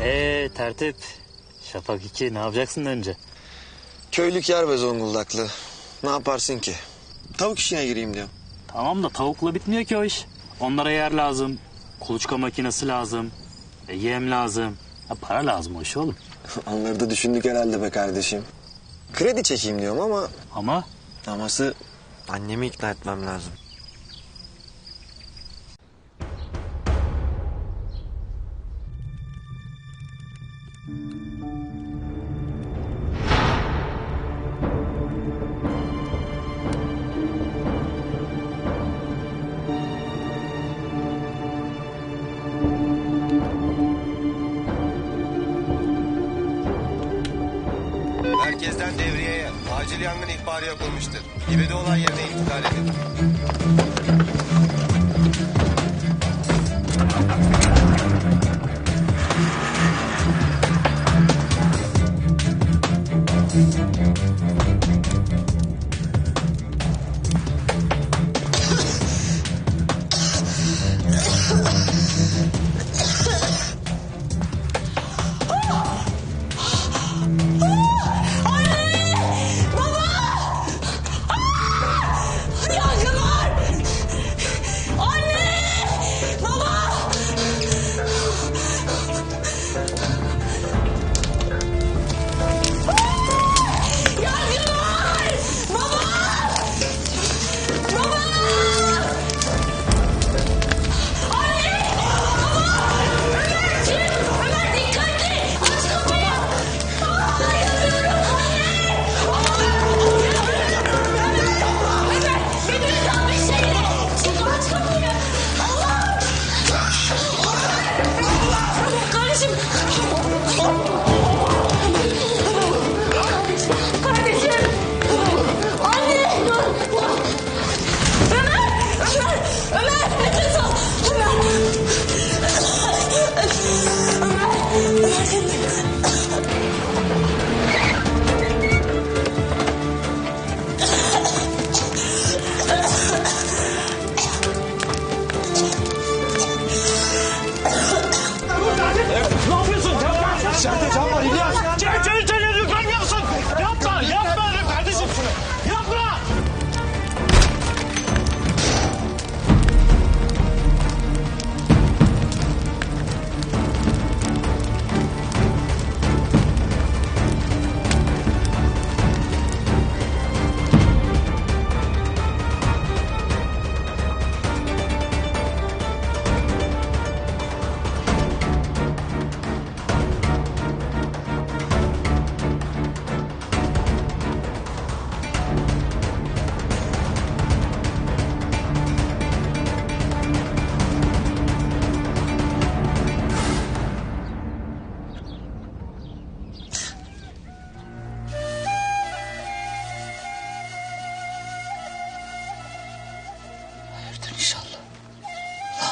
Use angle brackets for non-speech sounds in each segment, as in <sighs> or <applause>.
Ee tertip. Şafak 2 ne yapacaksın önce? Köylük yer be Zonguldaklı. Ne yaparsın ki? Tavuk işine gireyim diyorum. Tamam da tavukla bitmiyor ki o iş. Onlara yer lazım. Kuluçka makinesi lazım. E, yem lazım. Ha, para lazım o iş oğlum. <laughs> Onları da düşündük herhalde be kardeşim. Kredi çekeyim diyorum ama... Ama Aması annemi ikna etmem lazım. Merkezden devriyeye acil yangın ihbarı yapılmıştır. İvede olay yerine intikal edin.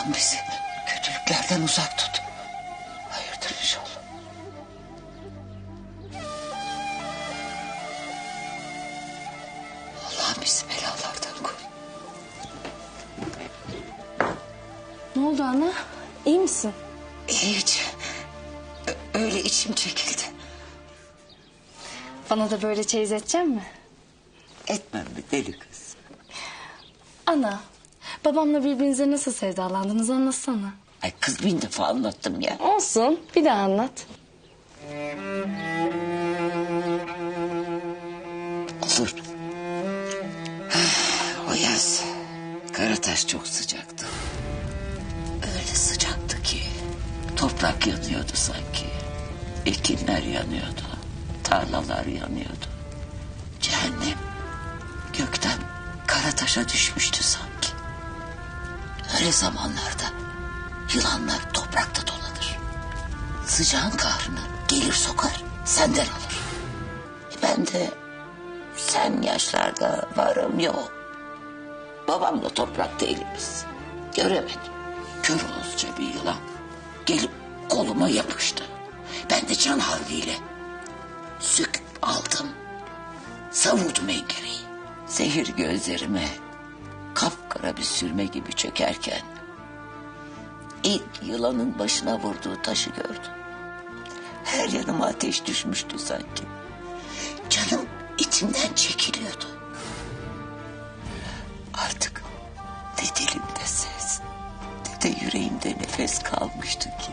Lan bizi kötülüklerden uzak tut. Hayırdır inşallah. Allah bizi belalardan koru. Ne oldu ana? İyi misin? Hiç. Ö- Öyle içim çekildi. Bana da böyle çeyiz edecek mi? Etmem mi deli kız? Ana, babamla birbirinize nasıl sevdalandınız anlatsana. Ay kız bin defa anlattım ya. Olsun, bir daha anlat. Olur. <sighs> O yaz Karataş çok sıcaktı. Öyle sıcaktı ki toprak yanıyordu sanki. Ekinler yanıyordu. Tarlalar yanıyordu. Cehennem gökten Karataş'a düşmüştü sanki. Öyle zamanlarda yılanlar toprakta dolanır. Sıcağın kahrını gelir sokar senden alır. Ben de sen yaşlarda varım yok. Babamla toprak değiliz. Göremedim. Kör olunca bir yılan gelip koluma yapıştı. Ben de can havliyle söküp aldım. Savurdum engereyi. Zehir gözlerime kapkara bir sürme gibi çökerken ilk yılanın başına vurduğu taşı gördüm. Her yanıma ateş düşmüştü sanki. Canım içimden çekiliyordu. Artık ne dilimde ses ne de yüreğimde nefes kalmıştı ki.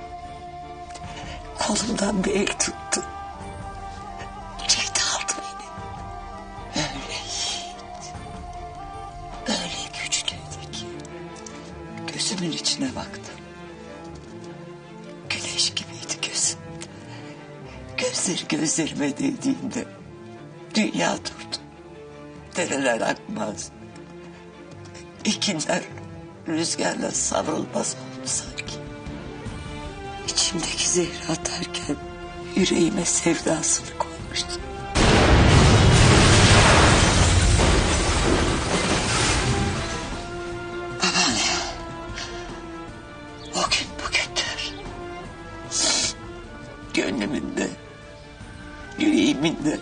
Kolumdan bir el tuttu. Gözümün içine baktım. Güneş gibiydi gözüm. Gözleri gözlerime değdiğinde dünya durdu. Dereler akmaz. Ekinler rüzgarla savrulmaz oldu sanki. İçimdeki zehri atarken yüreğime sevdasını koymuştu. Gönlümün de, yüreğimin de,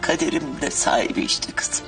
kaderimin de sahibi işte kızım.